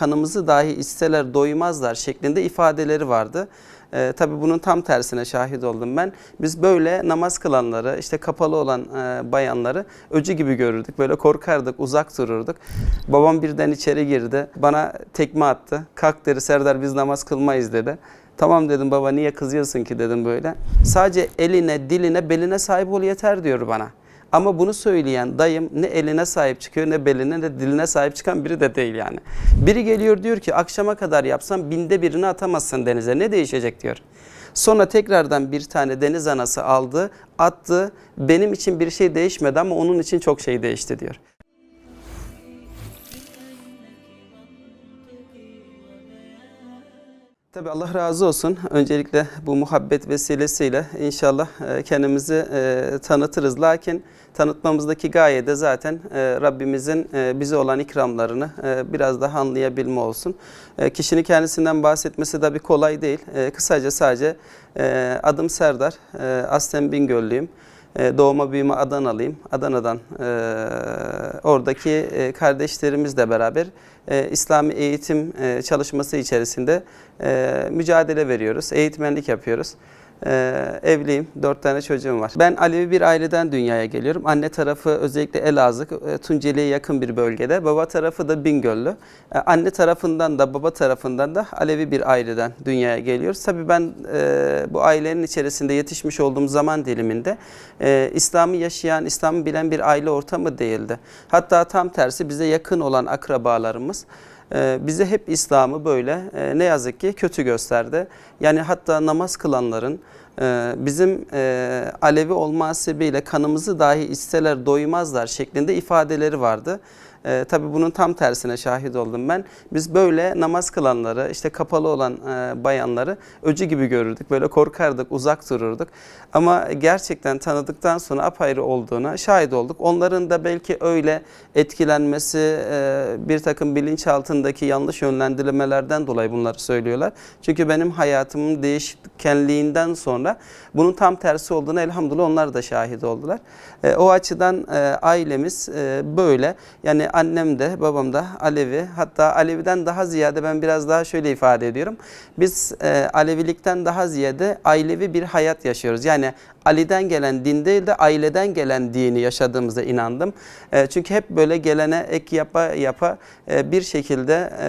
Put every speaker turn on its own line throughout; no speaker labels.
kanımızı dahi isteler doymazlar şeklinde ifadeleri vardı. Ee, tabii bunun tam tersine şahit oldum ben. Biz böyle namaz kılanları, işte kapalı olan e, bayanları öcü gibi görürdük. Böyle korkardık, uzak dururduk. Babam birden içeri girdi. Bana tekme attı. Kalk dedi Serdar biz namaz kılmayız dedi. Tamam dedim baba niye kızıyorsun ki dedim böyle. Sadece eline, diline, beline sahip ol yeter diyor bana. Ama bunu söyleyen dayım ne eline sahip çıkıyor ne beline ne diline sahip çıkan biri de değil yani. Biri geliyor diyor ki akşama kadar yapsam binde birini atamazsın denize ne değişecek diyor. Sonra tekrardan bir tane deniz anası aldı, attı. Benim için bir şey değişmedi ama onun için çok şey değişti diyor. Tabii Allah razı olsun. Öncelikle bu muhabbet vesilesiyle inşallah e, kendimizi e, tanıtırız. Lakin tanıtmamızdaki gaye de zaten e, Rabbimizin bize olan ikramlarını biraz daha anlayabilme olsun. Kişinin kendisinden bahsetmesi bir kolay değil. Kısaca sadece adım Serdar, aslen Bingöllüyüm. E, Doğma büyüme Adanalıyım. Adana'dan e, oradaki e, kardeşlerimizle beraber e, İslami eğitim e, çalışması içerisinde e, mücadele veriyoruz. Eğitmenlik yapıyoruz. E, evliyim, dört tane çocuğum var. Ben Alevi bir aileden dünyaya geliyorum. Anne tarafı özellikle Elazığ, e, Tunceli'ye yakın bir bölgede. Baba tarafı da Bingöllü. E, anne tarafından da baba tarafından da Alevi bir aileden dünyaya geliyoruz. Tabii ben e, bu ailenin içerisinde yetişmiş olduğum zaman diliminde e, İslam'ı yaşayan, İslam'ı bilen bir aile ortamı değildi. Hatta tam tersi bize yakın olan akrabalarımız bize hep İslam'ı böyle e, ne yazık ki kötü gösterdi. Yani hatta namaz kılanların e, bizim e, Alevi olma hasebiyle kanımızı dahi isteler doymazlar şeklinde ifadeleri vardı. E, tabii bunun tam tersine şahit oldum ben. Biz böyle namaz kılanları, işte kapalı olan e, bayanları öcü gibi görürdük. Böyle korkardık, uzak dururduk. Ama gerçekten tanıdıktan sonra apayrı olduğuna şahit olduk. Onların da belki öyle etkilenmesi, e, bir takım bilinçaltındaki yanlış yönlendirmelerden dolayı bunları söylüyorlar. Çünkü benim hayatımın değişkenliğinden sonra bunun tam tersi olduğunu elhamdülillah onlar da şahit oldular. E, o açıdan e, ailemiz e, böyle. Yani annem de babam da Alevi. Hatta Alevi'den daha ziyade ben biraz daha şöyle ifade ediyorum. Biz e, Alevilikten daha ziyade ailevi bir hayat yaşıyoruz. Yani Ali'den gelen din değil de aileden gelen dini yaşadığımıza inandım. E, çünkü hep böyle gelene ek yapa yapa e, bir şekilde e,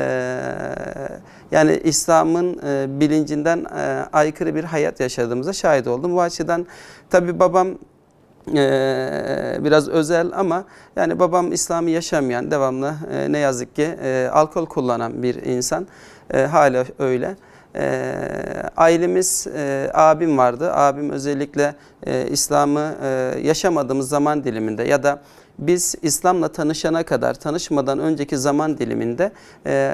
yani İslam'ın e, bilincinden e, aykırı bir hayat yaşadığımıza şahit oldum. Bu açıdan tabii babam ee, biraz özel ama yani babam İslam'ı yaşamayan devamlı e, ne yazık ki e, alkol kullanan bir insan e, hala öyle. E, ailemiz e, abim vardı. Abim özellikle e, İslam'ı e, yaşamadığımız zaman diliminde ya da biz İslam'la tanışana kadar, tanışmadan önceki zaman diliminde e,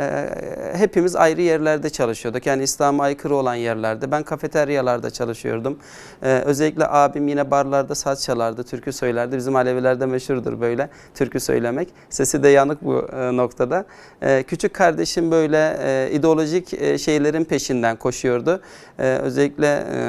hepimiz ayrı yerlerde çalışıyorduk. Yani İslam'a aykırı olan yerlerde. Ben kafeteryalarda çalışıyordum. E, özellikle abim yine barlarda saz çalardı, türkü söylerdi. Bizim Alevilerde meşhurdur böyle türkü söylemek. Sesi de yanık bu e, noktada. E, küçük kardeşim böyle e, ideolojik e, şeylerin peşinden koşuyordu. E, özellikle e,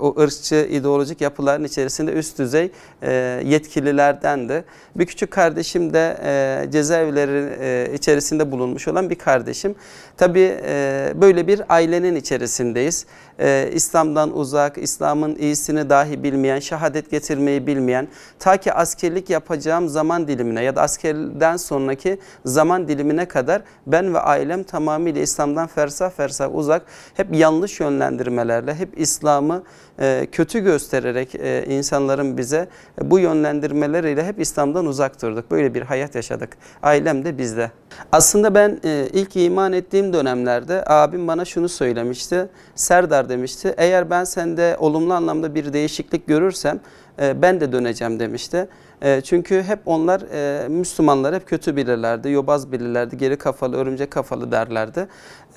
o ırkçı ideolojik yapıların içerisinde üst düzey e, yetkililerdendi. Bir küçük kardeşim de e, cezaevleri e, içerisinde bulunmuş olan bir kardeşim. Tabii e, böyle bir ailenin içerisindeyiz. E, İslam'dan uzak, İslam'ın iyisini dahi bilmeyen, şehadet getirmeyi bilmeyen, ta ki askerlik yapacağım zaman dilimine ya da askerden sonraki zaman dilimine kadar ben ve ailem tamamıyla İslam'dan fersah fersah uzak, hep yanlış yönlendirmelerle, hep İslam'ı e, kötü göstererek e, insanların bize bu yönlendirmeleriyle hep İslam'dan uzak durduk. Böyle bir hayat yaşadık. Ailem de bizde. Aslında ben e, ilk iman ettiğim dönemlerde abim bana şunu söylemişti. Serdar demişti. Eğer ben sende olumlu anlamda bir değişiklik görürsem e, ben de döneceğim demişti. E, çünkü hep onlar Müslümanlar hep kötü bilirlerdi, yobaz bilirlerdi, geri kafalı, örümcek kafalı derlerdi.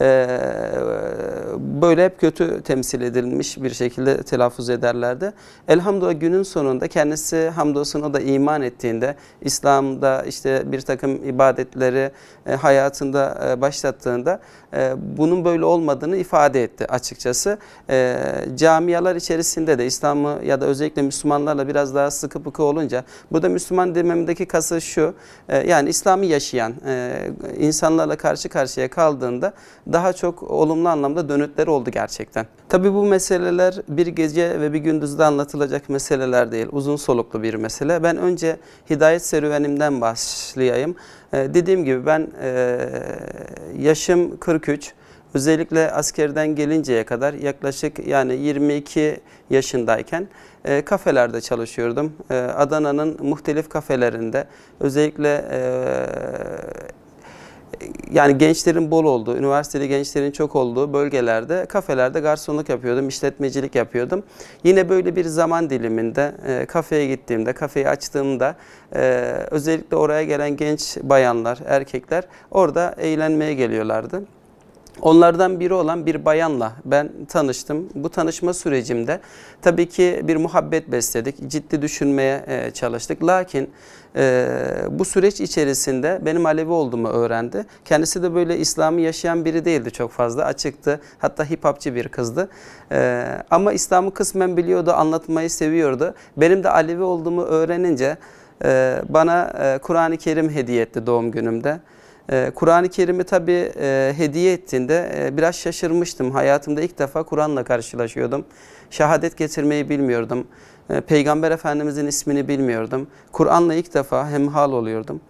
E, böyle hep kötü temsil edilmiş bir şekilde telaffuz ederlerdi. Elhamdülillah günün sonunda kendisi hamdolsun o da iman ettiğinde, İslam'da işte bir takım ibadetleri e, hayatında e, başlattığında e, bunun böyle olmadığını ifade etti açıkçası. E, camialar içerisinde de İslam'ı ya da özellikle Müslümanlarla biraz daha sıkı fıkı olunca Burada Müslüman dememdeki kası şu, yani İslam'ı yaşayan insanlarla karşı karşıya kaldığında daha çok olumlu anlamda dönütleri oldu gerçekten. Tabii bu meseleler bir gece ve bir gündüzde anlatılacak meseleler değil. Uzun soluklu bir mesele. Ben önce hidayet serüvenimden başlayayım. E, dediğim gibi ben e, yaşım 43. Özellikle askerden gelinceye kadar yaklaşık yani 22 yaşındayken e, kafelerde çalışıyordum. E, Adana'nın muhtelif kafelerinde özellikle e, yani gençlerin bol olduğu, üniversiteli gençlerin çok olduğu bölgelerde kafelerde garsonluk yapıyordum, işletmecilik yapıyordum. Yine böyle bir zaman diliminde e, kafeye gittiğimde, kafeyi açtığımda e, özellikle oraya gelen genç bayanlar, erkekler orada eğlenmeye geliyorlardı. Onlardan biri olan bir bayanla ben tanıştım. Bu tanışma sürecimde tabii ki bir muhabbet besledik. Ciddi düşünmeye e, çalıştık. Lakin e, bu süreç içerisinde benim Alevi olduğumu öğrendi. Kendisi de böyle İslam'ı yaşayan biri değildi çok fazla. Açıktı. Hatta hip hopçı bir kızdı. E, ama İslam'ı kısmen biliyordu, anlatmayı seviyordu. Benim de Alevi olduğumu öğrenince e, bana e, Kur'an-ı Kerim hediye etti doğum günümde. Ee, Kur'an-ı Kerim'i tabii e, hediye ettiğinde e, biraz şaşırmıştım. Hayatımda ilk defa Kur'an'la karşılaşıyordum. Şehadet getirmeyi bilmiyordum. E, Peygamber Efendimizin ismini bilmiyordum. Kur'an'la ilk defa hemhal oluyordum.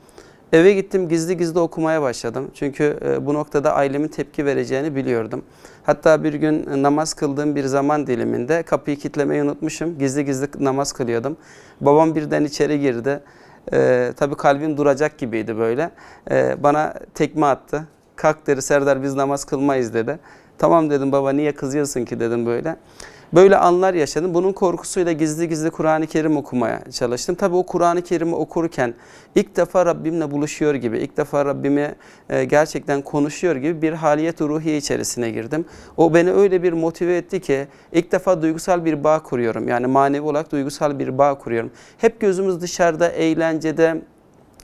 Eve gittim gizli gizli okumaya başladım. Çünkü e, bu noktada ailemin tepki vereceğini biliyordum. Hatta bir gün namaz kıldığım bir zaman diliminde kapıyı kilitlemeyi unutmuşum. Gizli gizli namaz kılıyordum. Babam birden içeri girdi. Ee, tabii kalbim duracak gibiydi böyle. Ee, bana tekme attı. Kalk dedi Serdar biz namaz kılmayız dedi. Tamam dedim baba niye kızıyorsun ki dedim böyle. Böyle anlar yaşadım. Bunun korkusuyla gizli gizli Kur'an-ı Kerim okumaya çalıştım. Tabii o Kur'an-ı Kerim'i okurken ilk defa Rabbimle buluşuyor gibi, ilk defa Rabbimi e, gerçekten konuşuyor gibi bir haliyet ruhiye içerisine girdim. O beni öyle bir motive etti ki ilk defa duygusal bir bağ kuruyorum. Yani manevi olarak duygusal bir bağ kuruyorum. Hep gözümüz dışarıda, eğlencede,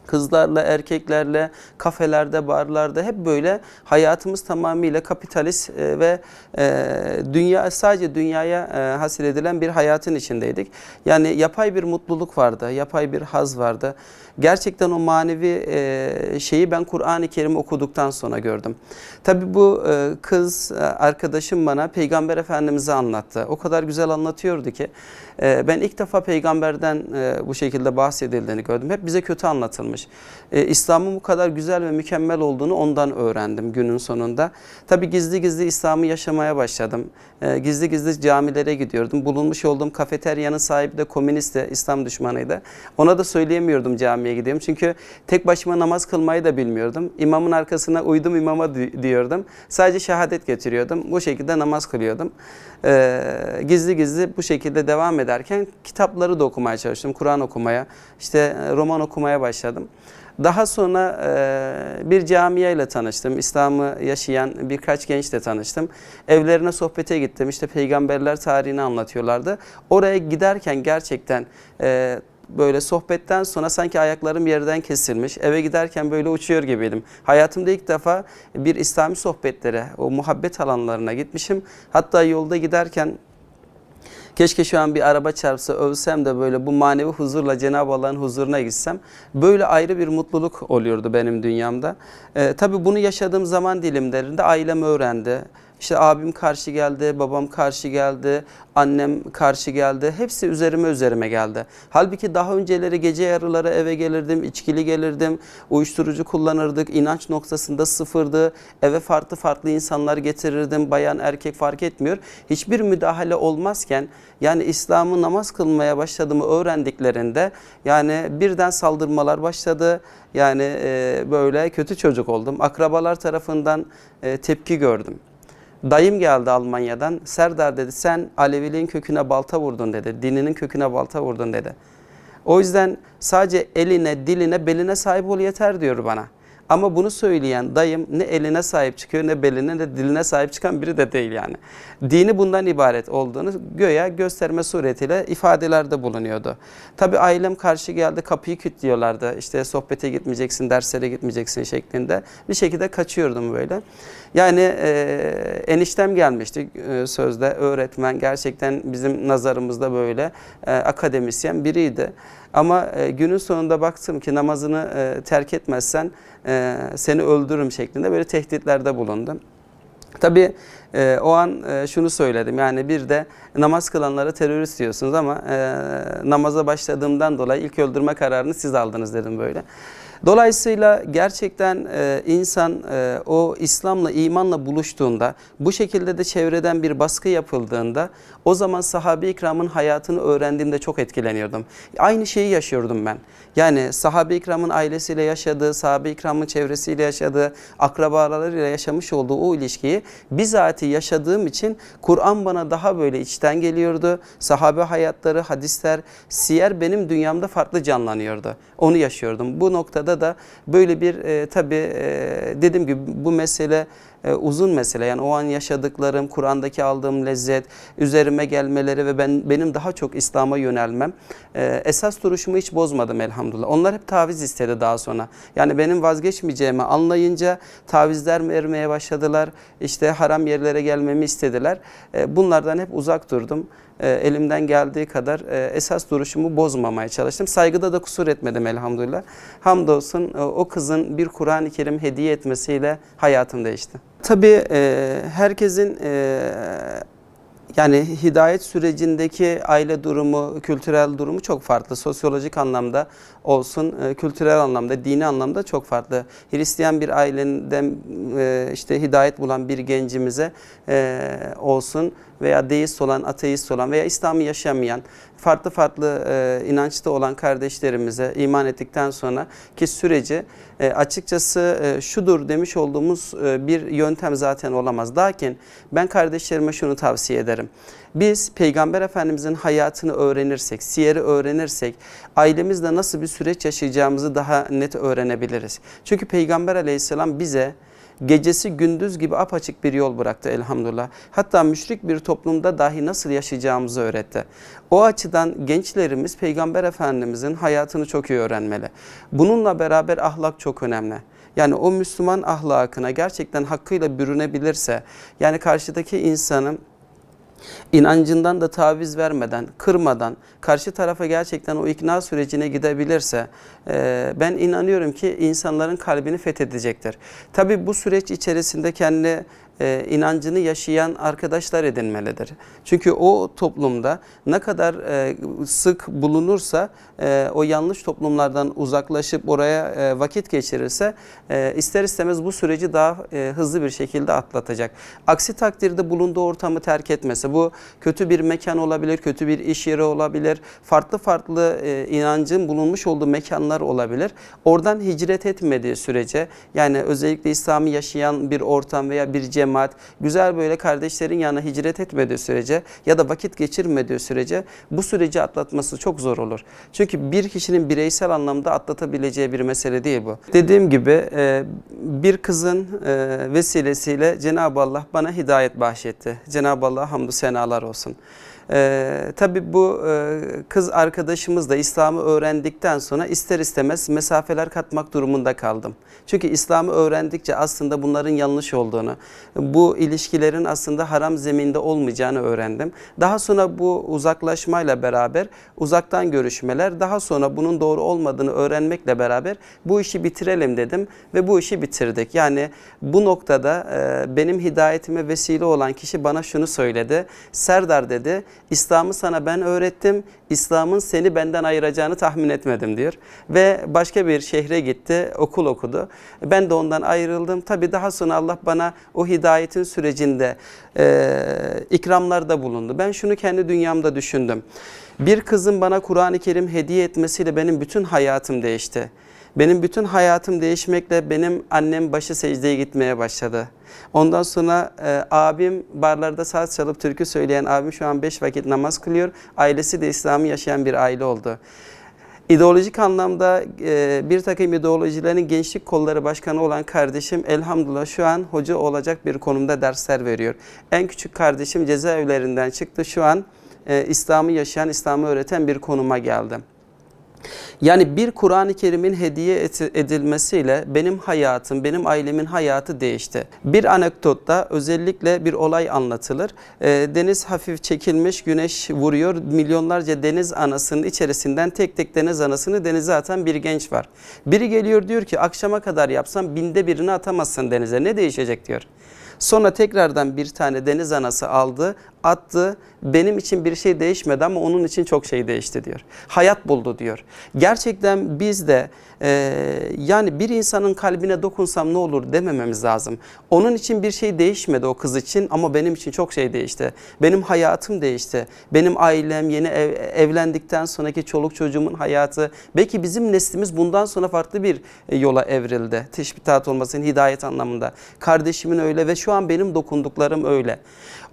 kızlarla, erkeklerle, kafelerde, barlarda hep böyle hayatımız tamamıyla kapitalist e, ve e, dünya sadece dünyaya e, hasil edilen bir hayatın içindeydik. Yani yapay bir mutluluk vardı, yapay bir haz vardı. Gerçekten o manevi e, şeyi ben Kur'an-ı Kerim okuduktan sonra gördüm. Tabi bu e, kız e, arkadaşım bana Peygamber Efendimiz'i anlattı. O kadar güzel anlatıyordu ki ben ilk defa peygamberden bu şekilde bahsedildiğini gördüm. Hep bize kötü anlatılmış. İslam'ın bu kadar güzel ve mükemmel olduğunu ondan öğrendim günün sonunda. Tabi gizli gizli İslam'ı yaşamaya başladım. Gizli gizli camilere gidiyordum. Bulunmuş olduğum kafeteryanın sahibi de komünistti, İslam düşmanıydı. Ona da söyleyemiyordum camiye gidiyorum. Çünkü tek başıma namaz kılmayı da bilmiyordum. İmamın arkasına uydum imama diyordum. Sadece şehadet getiriyordum. Bu şekilde namaz kılıyordum. E, gizli gizli bu şekilde devam ederken kitapları da okumaya çalıştım. Kur'an okumaya, işte roman okumaya başladım. Daha sonra e, bir camiye ile tanıştım. İslam'ı yaşayan birkaç gençle tanıştım. Evlerine sohbete gittim. İşte peygamberler tarihini anlatıyorlardı. Oraya giderken gerçekten e, böyle sohbetten sonra sanki ayaklarım yerden kesilmiş. Eve giderken böyle uçuyor gibiydim. Hayatımda ilk defa bir İslami sohbetlere, o muhabbet alanlarına gitmişim. Hatta yolda giderken Keşke şu an bir araba çarpsa ölsem de böyle bu manevi huzurla Cenab-ı Allah'ın huzuruna gitsem. Böyle ayrı bir mutluluk oluyordu benim dünyamda. Ee, tabii bunu yaşadığım zaman dilimlerinde ailem öğrendi. İşte abim karşı geldi, babam karşı geldi, annem karşı geldi. Hepsi üzerime üzerime geldi. Halbuki daha önceleri gece yarıları eve gelirdim, içkili gelirdim, uyuşturucu kullanırdık, inanç noktasında sıfırdı. Eve farklı farklı insanlar getirirdim, bayan erkek fark etmiyor. Hiçbir müdahale olmazken yani İslam'ı namaz kılmaya başladığımı öğrendiklerinde yani birden saldırmalar başladı. Yani böyle kötü çocuk oldum. Akrabalar tarafından tepki gördüm. Dayım geldi Almanya'dan. Serdar dedi sen Aleviliğin köküne balta vurdun dedi. Dininin köküne balta vurdun dedi. O yüzden sadece eline, diline, beline sahip ol yeter diyor bana. Ama bunu söyleyen dayım ne eline sahip çıkıyor ne beline ne diline sahip çıkan biri de değil yani. Dini bundan ibaret olduğunu göğe gösterme suretiyle ifadelerde bulunuyordu. Tabi ailem karşı geldi kapıyı kütlüyorlardı. İşte sohbete gitmeyeceksin, derslere gitmeyeceksin şeklinde. Bir şekilde kaçıyordum böyle. Yani e, eniştem gelmişti e, sözde öğretmen gerçekten bizim nazarımızda böyle e, akademisyen biriydi. Ama e, günün sonunda baktım ki namazını e, terk etmezsen e, seni öldürürüm şeklinde böyle tehditlerde bulundum. Tabii e, o an e, şunu söyledim yani bir de namaz kılanlara terörist diyorsunuz ama e, namaza başladığımdan dolayı ilk öldürme kararını siz aldınız dedim böyle. Dolayısıyla gerçekten e, insan e, o İslam'la, imanla buluştuğunda, bu şekilde de çevreden bir baskı yapıldığında o zaman sahabe-i ikramın hayatını öğrendiğimde çok etkileniyordum. Aynı şeyi yaşıyordum ben. Yani sahabe-i ikramın ailesiyle yaşadığı, sahabe-i ikramın çevresiyle yaşadığı, akrabalarıyla yaşamış olduğu o ilişkiyi bizatihi yaşadığım için Kur'an bana daha böyle içten geliyordu. Sahabe hayatları, hadisler, siyer benim dünyamda farklı canlanıyordu. Onu yaşıyordum. Bu noktada da böyle bir e, tabii e, dediğim gibi bu mesele e, uzun mesele. Yani o an yaşadıklarım, Kur'an'daki aldığım lezzet, üzerime gelmeleri ve ben benim daha çok İslam'a yönelmem. E, esas duruşumu hiç bozmadım elhamdülillah. Onlar hep taviz istedi daha sonra. Yani benim vazgeçmeyeceğimi anlayınca tavizler vermeye başladılar. İşte haram yerlere gelmemi istediler. E, bunlardan hep uzak durdum. E, elimden geldiği kadar e, esas duruşumu bozmamaya çalıştım. Saygıda da kusur etmedim elhamdülillah. Hamdolsun e, o kızın bir Kur'an-ı Kerim hediye etmesiyle hayatım değişti. Tabii e, herkesin e, yani hidayet sürecindeki aile durumu, kültürel durumu çok farklı. Sosyolojik anlamda olsun, e, kültürel anlamda, dini anlamda çok farklı. Hristiyan bir aileden e, işte hidayet bulan bir gencimize e, olsun veya deist olan, ateist olan veya İslam'ı yaşamayan, farklı farklı e, inançta olan kardeşlerimize iman ettikten sonra ki süreci e, açıkçası e, şudur demiş olduğumuz e, bir yöntem zaten olamaz. Lakin ben kardeşlerime şunu tavsiye ederim. Biz Peygamber Efendimizin hayatını öğrenirsek, siyeri öğrenirsek ailemizde nasıl bir süreç yaşayacağımızı daha net öğrenebiliriz. Çünkü Peygamber Aleyhisselam bize gecesi gündüz gibi apaçık bir yol bıraktı elhamdülillah. Hatta müşrik bir toplumda dahi nasıl yaşayacağımızı öğretti. O açıdan gençlerimiz Peygamber Efendimizin hayatını çok iyi öğrenmeli. Bununla beraber ahlak çok önemli. Yani o Müslüman ahlakına gerçekten hakkıyla bürünebilirse, yani karşıdaki insanın inancından da taviz vermeden, kırmadan, karşı tarafa gerçekten o ikna sürecine gidebilirse e, ben inanıyorum ki insanların kalbini fethedecektir. Tabi bu süreç içerisinde kendi e, inancını yaşayan arkadaşlar edinmelidir. Çünkü o toplumda ne kadar e, sık bulunursa e, o yanlış toplumlardan uzaklaşıp oraya e, vakit geçirirse ister istemez bu süreci daha hızlı bir şekilde atlatacak. Aksi takdirde bulunduğu ortamı terk etmesi bu kötü bir mekan olabilir, kötü bir iş yeri olabilir, farklı farklı inancın bulunmuş olduğu mekanlar olabilir. Oradan hicret etmediği sürece yani özellikle İslam'ı yaşayan bir ortam veya bir cemaat güzel böyle kardeşlerin yanına hicret etmediği sürece ya da vakit geçirmediği sürece bu süreci atlatması çok zor olur. Çünkü bir kişinin bireysel anlamda atlatabileceği bir mesele değil bu. Dediğim gibi e, bir kızın e, vesilesiyle Cenab-ı Allah bana hidayet bahşetti. Cenab-ı Allah hamdü senalar olsun. Ee, tabii bu e, kız arkadaşımız da İslam'ı öğrendikten sonra ister istemez mesafeler katmak durumunda kaldım. Çünkü İslam'ı öğrendikçe aslında bunların yanlış olduğunu, bu ilişkilerin aslında haram zeminde olmayacağını öğrendim. Daha sonra bu uzaklaşmayla beraber uzaktan görüşmeler, daha sonra bunun doğru olmadığını öğrenmekle beraber bu işi bitirelim dedim ve bu işi bitirdik. Yani bu noktada e, benim hidayetime vesile olan kişi bana şunu söyledi. Serdar dedi, İslam'ı sana ben öğrettim. İslam'ın seni benden ayıracağını tahmin etmedim diyor. Ve başka bir şehre gitti, okul okudu. Ben de ondan ayrıldım. Tabi daha sonra Allah bana o hidayetin sürecinde e, ikramlarda bulundu. Ben şunu kendi dünyamda düşündüm. Bir kızın bana Kur'an-ı Kerim hediye etmesiyle benim bütün hayatım değişti. Benim bütün hayatım değişmekle benim annem başı secdeye gitmeye başladı. Ondan sonra e, abim barlarda saz çalıp türkü söyleyen abim şu an beş vakit namaz kılıyor. Ailesi de İslam'ı yaşayan bir aile oldu. İdeolojik anlamda e, bir takım ideolojilerin gençlik kolları başkanı olan kardeşim elhamdülillah şu an hoca olacak bir konumda dersler veriyor. En küçük kardeşim cezaevlerinden çıktı şu an e, İslam'ı yaşayan, İslam'ı öğreten bir konuma geldi. Yani bir Kur'an-ı Kerim'in hediye edilmesiyle benim hayatım, benim ailemin hayatı değişti. Bir anekdotta özellikle bir olay anlatılır. Ee, deniz hafif çekilmiş, güneş vuruyor. Milyonlarca deniz anasının içerisinden tek tek deniz anasını denize atan bir genç var. Biri geliyor diyor ki akşama kadar yapsam binde birini atamazsın denize. Ne değişecek diyor. Sonra tekrardan bir tane deniz anası aldı, attı. Benim için bir şey değişmedi ama onun için çok şey değişti diyor. Hayat buldu diyor. Gerçekten biz de e, yani bir insanın kalbine dokunsam ne olur demememiz lazım. Onun için bir şey değişmedi o kız için ama benim için çok şey değişti. Benim hayatım değişti. Benim ailem yeni ev- evlendikten sonraki çoluk çocuğumun hayatı. Belki bizim neslimiz bundan sonra farklı bir e, yola evrildi. Teşbihat olmasın hidayet anlamında. Kardeşimin öyle ve şu an benim dokunduklarım öyle.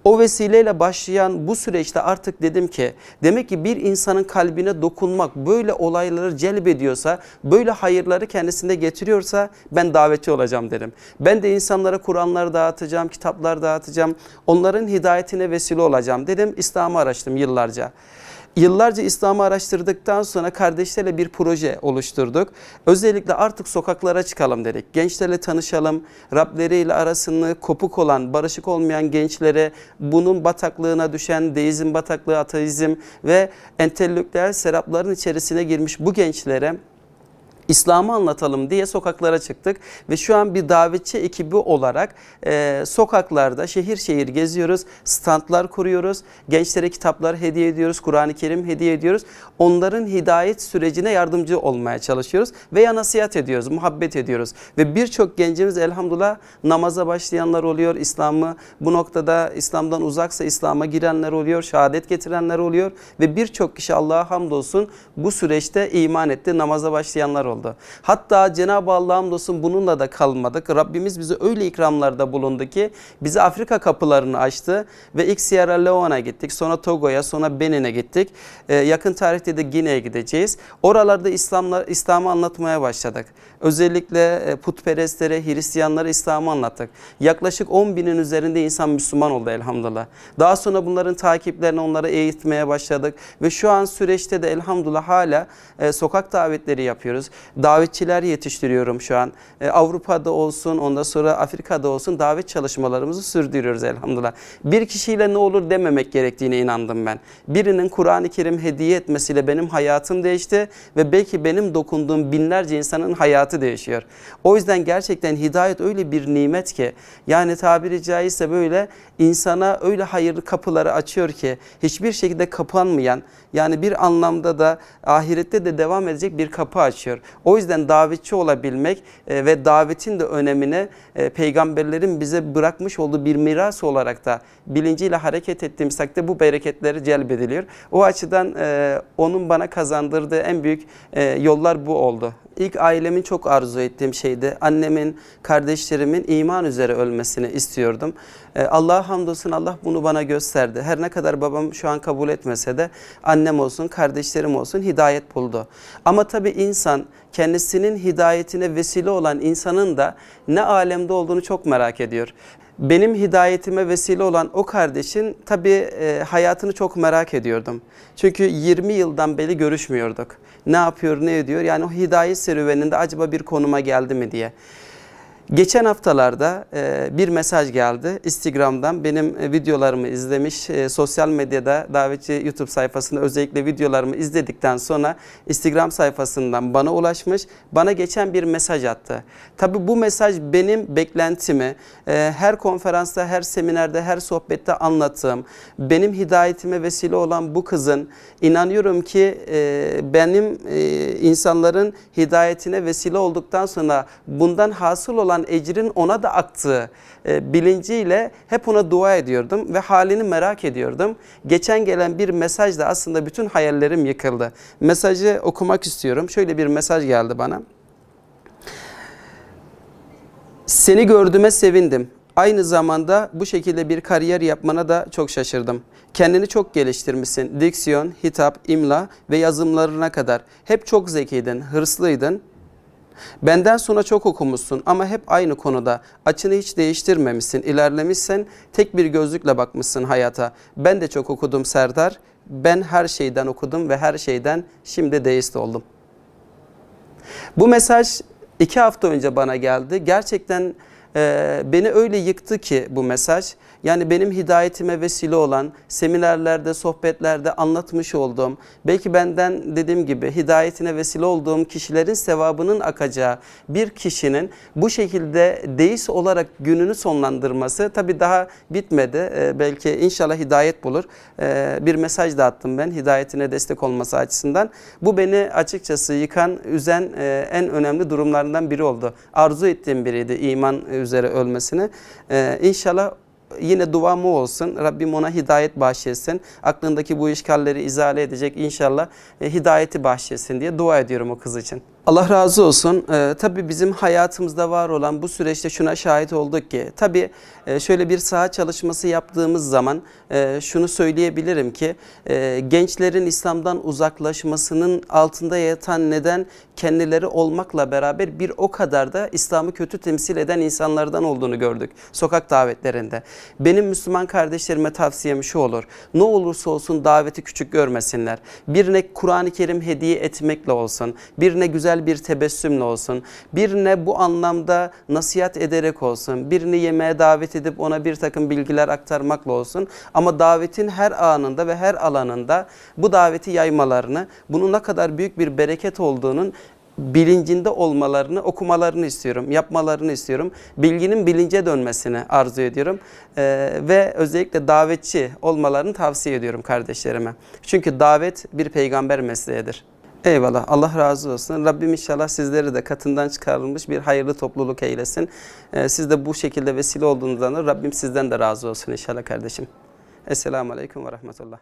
O vesileyle başlayan bu süreçte artık dedim ki demek ki bir insanın kalbine dokunmak böyle olayları celbediyorsa böyle hayırları kendisinde getiriyorsa ben davetçi olacağım dedim. Ben de insanlara Kur'anlar dağıtacağım, kitaplar dağıtacağım. Onların hidayetine vesile olacağım dedim. İslam'ı araştırdım yıllarca. Yıllarca İslam'ı araştırdıktan sonra kardeşlerle bir proje oluşturduk. Özellikle artık sokaklara çıkalım dedik. Gençlerle tanışalım. Rableriyle arasını kopuk olan, barışık olmayan gençlere bunun bataklığına düşen deizm bataklığı, ateizm ve entelektüel serapların içerisine girmiş bu gençlere İslam'ı anlatalım diye sokaklara çıktık. Ve şu an bir davetçi ekibi olarak e, sokaklarda şehir şehir geziyoruz, standlar kuruyoruz, gençlere kitaplar hediye ediyoruz, Kur'an-ı Kerim hediye ediyoruz. Onların hidayet sürecine yardımcı olmaya çalışıyoruz veya nasihat ediyoruz, muhabbet ediyoruz. Ve birçok gencimiz elhamdülillah namaza başlayanlar oluyor, İslam'ı bu noktada İslam'dan uzaksa İslam'a girenler oluyor, şehadet getirenler oluyor. Ve birçok kişi Allah'a hamdolsun bu süreçte iman etti, namaza başlayanlar oldu. Hatta Cenab-ı Allah hamdolsun bununla da kalmadık. Rabbimiz bize öyle ikramlarda bulundu ki bize Afrika kapılarını açtı ve ilk Sierra Leone'a gittik. Sonra Togo'ya, sonra Benin'e gittik. Ee, yakın tarihte de Gine'ye gideceğiz. Oralarda İslam'la İslam'ı anlatmaya başladık. Özellikle e, putperestlere, Hristiyanlara İslam'ı anlattık. Yaklaşık 10 binin üzerinde insan Müslüman oldu elhamdülillah. Daha sonra bunların takiplerini onlara eğitmeye başladık. Ve şu an süreçte de elhamdülillah hala e, sokak davetleri yapıyoruz. Davetçiler yetiştiriyorum şu an. E, Avrupa'da olsun, ondan sonra Afrika'da olsun davet çalışmalarımızı sürdürüyoruz elhamdülillah. Bir kişiyle ne olur dememek gerektiğine inandım ben. Birinin Kur'an-ı Kerim hediye etmesiyle benim hayatım değişti ve belki benim dokunduğum binlerce insanın hayatı değişiyor. O yüzden gerçekten hidayet öyle bir nimet ki yani tabiri caizse böyle insana öyle hayırlı kapıları açıyor ki hiçbir şekilde kapanmayan yani bir anlamda da ahirette de devam edecek bir kapı açıyor. O yüzden davetçi olabilmek e, ve davetin de önemine peygamberlerin bize bırakmış olduğu bir miras olarak da bilinciyle hareket ettiğimiz takdirde bu bereketleri celbediliyor. O açıdan e, onun bana kazandırdığı en büyük e, yollar bu oldu. İlk ailemin çok arzu ettiğim şeydi. Annemin, kardeşlerimin iman üzere ölmesini istiyordum. Ee, Allah'a hamdolsun Allah bunu bana gösterdi. Her ne kadar babam şu an kabul etmese de annem olsun, kardeşlerim olsun hidayet buldu. Ama tabii insan kendisinin hidayetine vesile olan insanın da ne alemde olduğunu çok merak ediyor. Benim hidayetime vesile olan o kardeşin tabii e, hayatını çok merak ediyordum. Çünkü 20 yıldan beri görüşmüyorduk. Ne yapıyor, ne ediyor? Yani o hidayet serüveninde acaba bir konuma geldi mi diye. Geçen haftalarda e, bir mesaj geldi Instagram'dan benim e, videolarımı izlemiş e, sosyal medyada davetçi YouTube sayfasında özellikle videolarımı izledikten sonra Instagram sayfasından bana ulaşmış bana geçen bir mesaj attı. Tabi bu mesaj benim beklentimi her konferansta her seminerde her sohbette anlattığım benim hidayetime vesile olan bu kızın inanıyorum ki benim insanların hidayetine vesile olduktan sonra bundan hasıl olan ecrin ona da aktığı e, bilinciyle hep ona dua ediyordum ve halini merak ediyordum. Geçen gelen bir mesajla aslında bütün hayallerim yıkıldı. Mesajı okumak istiyorum. Şöyle bir mesaj geldi bana. Seni gördüğüme sevindim. Aynı zamanda bu şekilde bir kariyer yapmana da çok şaşırdım. Kendini çok geliştirmişsin. Diksiyon, hitap, imla ve yazımlarına kadar. Hep çok zekiydin, hırslıydın. Benden sonra çok okumuşsun ama hep aynı konuda. Açını hiç değiştirmemişsin, ilerlemişsen tek bir gözlükle bakmışsın hayata. Ben de çok okudum Serdar. Ben her şeyden okudum ve her şeyden şimdi deist oldum. Bu mesaj iki hafta önce bana geldi. Gerçekten e, beni öyle yıktı ki bu mesaj. Yani benim hidayetime vesile olan seminerlerde, sohbetlerde anlatmış olduğum, belki benden dediğim gibi hidayetine vesile olduğum kişilerin sevabının akacağı bir kişinin bu şekilde deist olarak gününü sonlandırması tabi daha bitmedi. E, belki inşallah hidayet bulur. E, bir mesaj da attım ben hidayetine destek olması açısından. Bu beni açıkçası yıkan, üzen e, en önemli durumlarından biri oldu. Arzu ettiğim biriydi iman üzere ölmesini. E, inşallah yine duam o olsun. Rabbim ona hidayet bahşetsin. Aklındaki bu işgalleri izale edecek inşallah e, hidayeti bahşetsin diye dua ediyorum o kız için. Allah razı olsun. Ee, tabii bizim hayatımızda var olan bu süreçte şuna şahit olduk ki tabii e, şöyle bir saha çalışması yaptığımız zaman e, şunu söyleyebilirim ki e, gençlerin İslam'dan uzaklaşmasının altında yatan neden kendileri olmakla beraber bir o kadar da İslam'ı kötü temsil eden insanlardan olduğunu gördük sokak davetlerinde. Benim Müslüman kardeşlerime tavsiyem şu olur. Ne olursa olsun daveti küçük görmesinler. Birine Kur'an-ı Kerim hediye etmekle olsun. Birine güzel bir tebessümle olsun. Birine bu anlamda nasihat ederek olsun. Birini yemeğe davet edip ona bir takım bilgiler aktarmakla olsun. Ama davetin her anında ve her alanında bu daveti yaymalarını, bunun ne kadar büyük bir bereket olduğunun bilincinde olmalarını, okumalarını istiyorum, yapmalarını istiyorum. Bilginin bilince dönmesini arzu ediyorum. Ee, ve özellikle davetçi olmalarını tavsiye ediyorum kardeşlerime. Çünkü davet bir peygamber mesleğidir. Eyvallah. Allah razı olsun. Rabbim inşallah sizleri de katından çıkarılmış bir hayırlı topluluk eylesin. Ee, siz de bu şekilde vesile olduğunuzdan da Rabbim sizden de razı olsun inşallah kardeşim. Esselamu Aleyküm ve Rahmetullah.